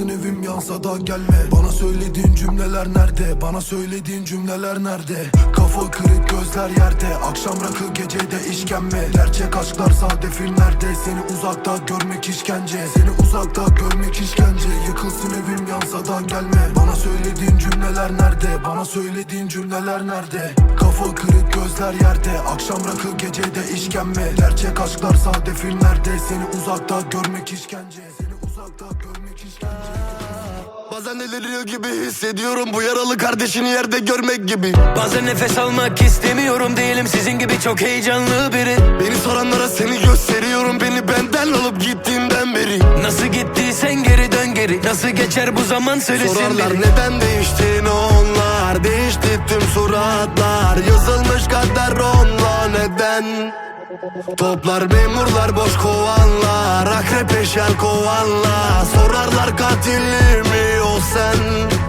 Yıkılsın evim yansa da gelme. Bana söylediğin cümleler nerede? Bana söylediğin cümleler nerede? Kafa kırık gözler yerde. Akşam rakı gecede işkembe. Gerçek aşklar sade filmlerde Seni uzakta görmek işkence. Seni uzakta görmek işkence. Yıkılsın evim yansa da gelme. Bana söylediğin cümleler nerede? Bana söylediğin cümleler nerede? Kafa kırık gözler yerde. Akşam rakı gecede işkembe. Gerçek aşklar sade filmlerde Seni uzakta görmek işkence Seni uzakta görmek işkence Bazen deliriyor gibi hissediyorum. Bu yaralı kardeşini yerde görmek gibi. Bazen nefes almak istemiyorum Değilim. Sizin gibi çok heyecanlı biri. Beni soranlara seni gösteriyorum. Beni benden alıp gittiğinden beri. Nasıl gittiysen geri dön geri. Nasıl geçer bu zaman söylesin Sorarlar biri neden değiştin onlar? Değişti tüm suratlar. Yazılmış kader onunla neden Toplar memurlar boş kovanlar. Akrep eşel kovanla Sorarlar katil mi o sen?